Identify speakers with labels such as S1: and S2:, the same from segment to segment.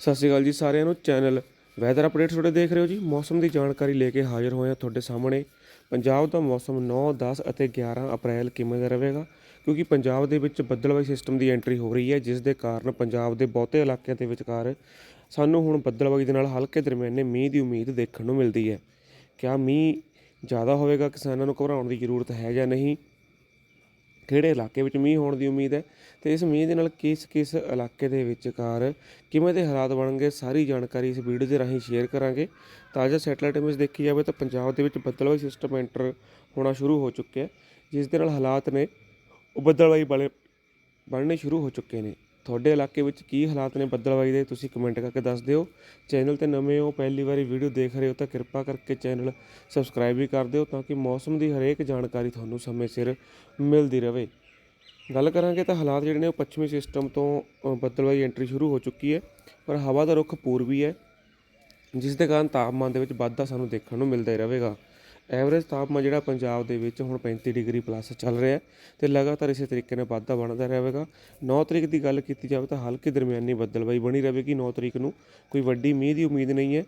S1: ਸਤਿ ਸ਼੍ਰੀ ਅਕਾਲ ਜੀ ਸਾਰਿਆਂ ਨੂੰ, ਚੈਨਲ ਵੈਦਰ ਅਪਡੇਟ ਤੁਹਾਡੇ ਦੇਖ ਰਹੇ ਹੋ ਜੀ। ਮੌਸਮ ਦੀ ਜਾਣਕਾਰੀ ਲੈ ਕੇ ਹਾਜ਼ਰ ਹੋਏ ਹਾਂ ਤੁਹਾਡੇ ਸਾਹਮਣੇ। ਪੰਜਾਬ ਦਾ ਮੌਸਮ 9 10 ਅਤੇ 11 ਅਪ੍ਰੈਲ ਕਿਵੇਂ ਦਾ ਰਹੇਗਾ? ਕਿਉਂਕਿ ਪੰਜਾਬ ਦੇ ਵਿੱਚ ਬੱਦਲਵਾਈ ਸਿਸਟਮ ਦੀ ਐਂਟਰੀ ਹੋ ਰਹੀ ਹੈ, ਜਿਸ ਦੇ ਕਾਰਨ ਪੰਜਾਬ ਦੇ ਬਹੁਤੇ ਇਲਾਕਿਆਂ ਦੇ ਵਿਚਕਾਰ ਸਾਨੂੰ ਹੁਣ ਬੱਦਲਵਾਈ ਦੇ ਨਾਲ ਹਲਕੇ ਦਰਮਿਆਨੇ ਮੀਂਹ ਦੀ ਉਮੀਦ ਦੇਖਣ ਨੂੰ ਮਿਲਦੀ ਹੈ। ਕਿਆ ਮੀਂਹ ਜ਼ਿਆਦਾ ਹੋਵੇਗਾ? ਕਿਸਾਨਾਂ ਨੂੰ ਘਬਰਾਉਣ ਦੀ ਜ਼ਰੂਰਤ ਹੈ ਜਾਂ ਨਹੀਂ? ਕਿਹੜੇ ਇਲਾਕੇ ਵਿੱਚ ਮੀਂਹ ਹੋਣ ਦੀ ਉਮੀਦ ਹੈ ਤੇ ਇਸ ਮੀਂਹ ਦੇ ਨਾਲ ਕਿਸ ਕਿਸ ਇਲਾਕੇ ਦੇ ਵਿਚਕਾਰ ਕਿਵੇਂ ਦੇ ਹਾਲਾਤ ਬਣਨਗੇ ਸਾਰੀ ਜਾਣਕਾਰੀ ਇਸ ਵੀਡੀਓ ਦੇ ਰਾਹੀਂ ਸ਼ੇਅਰ ਕਰਾਂਗੇ। ਤਾਜ਼ਾ ਸੈਟੇਲਾਈਟ ਇਮੇਜ ਦੇਖੀ ਜਾਵੇ ਤਾਂ ਪੰਜਾਬ ਦੇ ਵਿੱਚ ਬੱਦਲਵਾਈ ਸਿਸਟਮ ਐਂਟਰ ਹੋਣਾ ਸ਼ੁਰੂ ਹੋ ਚੁੱਕਿਆ ਜਿਸ ਦੇ ਨਾਲ ਹਾਲਾਤ ਨੇ ਉਹ ਬੱਦਲਵਾਈ ਵਾਲੇ ਬਣਨੇ ਸ਼ੁਰੂ ਹੋ ਚੁੱਕੇ ਨੇ। ਤੁਹਾਡੇ ਇਲਾਕੇ ਵਿੱਚ ਕੀ ਹਾਲਾਤ ਨੇ ਬੱਦਲਵਾਈ ਦੇ ਤੁਸੀਂ ਕਮੈਂਟ ਕਰਕੇ ਦੱਸ ਦਿਓ। ਚੈਨਲ ਤੇ ਨਵੇਂ ਹੋ ਪਹਿਲੀ ਵਾਰੀ ਵੀਡੀਓ ਦੇਖ ਰਹੇ ਹੋ ਤਾਂ ਕਿਰਪਾ ਕਰਕੇ ਚੈਨਲ ਸਬਸਕ੍ਰਾਈਬ ਵੀ ਕਰ ਦਿਓ ਤਾਂ ਕਿ ਮੌਸਮ ਦੀ ਹਰੇਕ ਜਾਣਕਾਰੀ ਤੁਹਾਨੂੰ ਸਮੇਂ ਸਿਰ ਮਿਲਦੀ ਰਹੇ। ਗੱਲ ਕਰਾਂਗੇ ਤਾਂ ਹਾਲਾਤ ਜਿਹੜੇ ਨੇ ਉਹ ਪੱਛਮੀ ਸਿਸਟਮ ਤੋਂ ਅ, ਐਂਟਰੀ ਸ਼ੁਰੂ ਹੋ ਚੁੱਕੀ ਹੈ ਪਰ ਹਵਾ ਦਾ ਰੁਖ ਪੂਰਬੀ ਹੈ ਜਿਸ ਦੇ ਕਾਰਨ ਤਾਪਮਾਨ ਦੇ ਵਿੱਚ ਵਾਧਾ ਸਾਨੂੰ ਦੇਖਣ ਨੂੰ ਮਿਲਦਾ ਹੀ ਰਹੇਗਾ। ਐਵਰੇਜ ਤਾਪਮਾਨ ਜਿਹੜਾ ਪੰਜਾਬ ਦੇ ਵਿੱਚ ਹੁਣ 35 ਡਿਗਰੀ ਪਲੱਸ ਚੱਲ ਰਿਹਾ ਹੈ ਤੇ ਲਗਾਤਾਰ ਇਸੇ ਤਰੀਕੇ ਨਾਲ ਵਾਧਾ ਬਣਦਾ ਰਹੇਗਾ। 9 ਤਰੀਕ ਦੀ ਗੱਲ ਕੀਤੀ ਜਾਵੇ ਤਾਂ ਹਲਕੀ ਦਰਮਿਆਨੀ ਬੱਦਲਬਾਈ ਬਣੀ ਰਹੇਗੀ। 9 ਤਰੀਕ ਨੂੰ ਕੋਈ ਵੱਡੀ ਮੀਂਹ ਦੀ ਉਮੀਦ ਨਹੀਂ ਹੈ।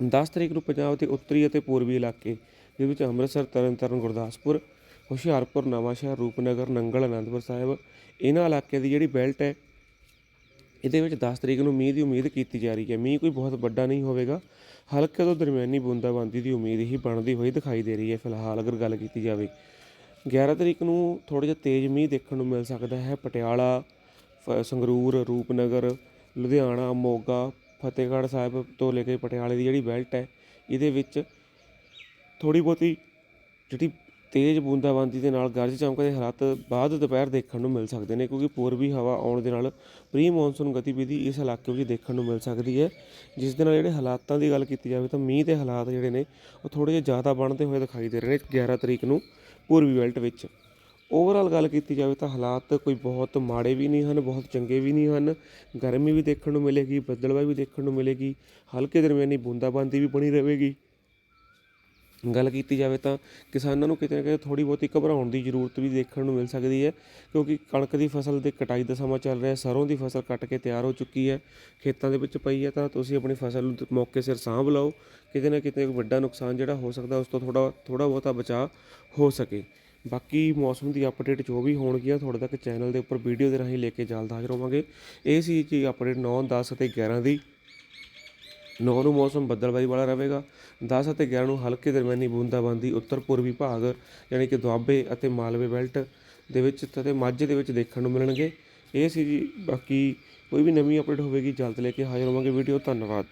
S1: 10 ਤਰੀਕ ਨੂੰ ਪੰਜਾਬ ਦੇ ਉੱਤਰੀ ਅਤੇ ਪੂਰਬੀ ਇਲਾਕੇ ਜਿਹਦੇ ਵਿੱਚ ਅੰਮ੍ਰਿਤਸਰ, ਤਰਨਤਾਰਨ, ਗੁਰਦਾਸਪੁਰ, ਹੁਸ਼ਿਆਰਪੁਰ, ਨਵਾਂਸ਼ਹਿਰ, ਰੂਪਨਗਰ, ਨੰਗਲ, ਅਨੰਦਪੁਰ ਸਾਹਿਬ ਇਹਨਾਂ ਇਲਾਕਿਆਂ ਦੀ ਜਿਹੜੀ ਬੈਲਟ ਹੈ ਇਹਦੇ ਵਿੱਚ 10 ਤਰੀਕ ਨੂੰ ਮੀਂਹ ਦੀ ਉਮੀਦ ਕੀਤੀ ਜਾ ਰਹੀ ਹੈ। ਮੀਂਹ ਕੋਈ ਬਹੁਤ ਵੱਡਾ ਨਹੀਂ ਹੋਵੇਗਾ। ਹਲਕੇ ਤੋਂ ਦਰਮਿਆਨੀ ਬੂੰਦਾਬਾਂਦੀ ਦੀ ਉਮੀਦ ਹੀ ਬਣਦੀ ਹੋਈ ਦਿਖਾਈ ਦੇ ਰਹੀ ਹੈ ਫਿਲਹਾਲ, ਅਗਰ ਗੱਲ ਕੀਤੀ ਜਾਵੇ। 11 ਤਰੀਕ ਨੂੰ ਥੋੜ੍ਹਾ ਜਿਹਾ ਤੇਜ਼ ਮੀਂਹ ਦੇਖਣ ਨੂੰ ਮਿਲ ਸਕਦਾ ਹੈ। ਪਟਿਆਲਾ, ਫ- ਸੰਗਰੂਰ, ਰੂਪਨਗਰ, ਲੁਧਿਆਣਾ, ਮੋਗਾ, ਫਤਿਹਗੜ੍ਹ ਸਾਹਿਬ ਤੋਂ ਲੈ ਕੇ ਪਟਿਆਲੇ ਦੀ ਜਿਹੜੀ ਬੈਲਟ ਹੈ, ਇਹਦੇ ਵਿੱਚ ਥੋੜੀ ਬਹੁਤੀ ਜਿਹੜੀ ਤੇਜ਼ ਬੂੰਦਾਬਾਂਦੀ ਦੇ ਨਾਲ ਗਰਜ ਚਮਕ ਦੇ ਹਾਲਾਤ ਬਾਅਦ ਦੁਪਹਿਰ ਦੇਖਣ ਨੂੰ ਮਿਲ ਸਕਦੇ ਨੇ, ਕਿਉਂਕਿ ਪੂਰਬੀ ਹਵਾ ਆਉਣ ਦੇ ਨਾਲ ਪ੍ਰੀ ਮੌਨਸੂਨ ਗਤੀਵਿਧੀ ਇਸ ਇਲਾਕੇ ਵਿੱਚ ਦੇਖਣ ਨੂੰ ਮਿਲ ਸਕਦੀ ਹੈ। ਜਿਸ ਦੇ ਨਾਲ ਜਿਹੜੇ ਹਾਲਾਤਾਂ ਦੀ ਗੱਲ ਕੀਤੀ ਜਾਵੇ ਤਾਂ ਮੀਂਹ ਦੇ ਹਾਲਾਤ ਜਿਹੜੇ ਨੇ, ਉਹ ਥੋੜੇ ਜਿਹਾ ਜ਼ਿਆਦਾ ਬਣਦੇ ਹੋਏ ਦਿਖਾਈ ਦੇ ਰਹੇ ਨੇ 11 ਤਰੀਕ ਨੂੰ ਪੂਰਬੀ ਬੈਲਟ ਵਿੱਚ। ਓਵਰਆਲ ਗੱਲ ਕੀਤੀ ਜਾਵੇ ਤਾਂ ਹਾਲਾਤ ਕੋਈ ਬਹੁਤ ਮਾੜੇ ਵੀ ਨਹੀਂ ਹਨ, ਬਹੁਤ ਚੰਗੇ ਵੀ ਨਹੀਂ ਹਨ। ਗਰਮੀ ਵੀ ਦੇਖਣ ਨੂੰ ਮਿਲੇਗੀ, ਬੱਦਲਵਾਈ ਵੀ ਦੇਖਣ ਨੂੰ ਮਿਲੇਗੀ, ਹਲਕੇ ਦਰਮਿਆਨੀ ਬੂੰਦਾਬਾਂਦੀ ਵੀ ਬਣੀ ਰਹੇਗੀ। ਗੱਲ ਕੀਤੀ ਜਾਵੇ ਤਾਂ ਕਿਸਾਨਾਂ ਨੂੰ ਕਿਤੇ ਨਾ ਕਿਤੇ ਥੋੜ੍ਹੀ ਬਹੁਤੀ ਘਬਰਾਉਣ ਦੀ ਜ਼ਰੂਰਤ ਵੀ ਦੇਖਣ ਨੂੰ ਮਿਲ ਸਕਦੀ ਹੈ, ਕਿਉਂਕਿ ਕਣਕ ਦੀ ਫਸਲ ਦੇ ਕਟਾਈ ਦਾ ਸਮਾਂ ਚੱਲ ਰਿਹਾ, ਸਰੋਂ ਦੀ ਫਸਲ ਕੱਟ ਕੇ ਤਿਆਰ ਹੋ ਚੁੱਕੀ ਹੈ, ਖੇਤਾਂ ਦੇ ਵਿੱਚ ਪਈ ਹੈ ਤਾਂ ਤੁਸੀਂ ਆਪਣੀ ਫਸਲ ਨੂੰ ਮੌਕੇ ਸਿਰ ਸਾਂਭ ਲਓ, ਕਿਤੇ ਨਾ ਕਿਤੇ ਵੱਡਾ ਨੁਕਸਾਨ ਜਿਹੜਾ ਹੋ ਸਕਦਾ ਉਸ ਤੋਂ ਥੋੜ੍ਹਾ ਥੋੜ੍ਹਾ ਬਹੁਤਾ ਬਚਾਅ ਹੋ ਸਕੇ। ਬਾਕੀ ਮੌਸਮ ਦੀ ਅਪਡੇਟ ਜੋ ਵੀ ਹੋਣਗੀਆਂ ਤੁਹਾਡੇ ਤੱਕ ਚੈਨਲ ਦੇ ਉੱਪਰ ਵੀਡੀਓ ਦੇ ਰਾਹੀਂ ਲੈ ਕੇ ਜਲਦ ਹਾਜ਼ਰ ਹੋਵਾਂਗੇ ਇਹ ਸੀ ਜੀ ਅਪਡੇਟ 9 10 ਅਤੇ 11 ਦੀ 9 ਨੂੰ ਮੌਸਮ ਬੱਦਲਬਾਈ ਵਾਲਾ ਰਹੇਗਾ। 10 ਅਤੇ 11 ਨੂੰ ਹਲਕੇ ਦਰਮਿਆਨੀ ਬੂੰਦਾਬਾਂਦੀ, ਉੱਤਰ ਪੂਰਬੀ ਭਾਗ, ਯਾਨੀ ਕਿ ਦੁਆਬੇ ਅਤੇ ਮਾਲਵੇ ਬੈਲਟ ਦੇ ਵਿੱਚ ਅਤੇ ਮਾਝੇ ਦੇ ਵਿੱਚ ਦੇਖਣ ਨੂੰ ਮਿਲਣਗੇ। ਇਹ ਸੀ ਜੀ, ਬਾਕੀ ਕੋਈ ਵੀ ਨਵੀਂ ਅਪਡੇਟ ਹੋਵੇਗੀ, ਜਲਦ ਲੈ ਕੇ ਹਾਜ਼ਰ ਹੋਵਾਂਗੇ ਵੀਡੀਓ। ਧੰਨਵਾਦ।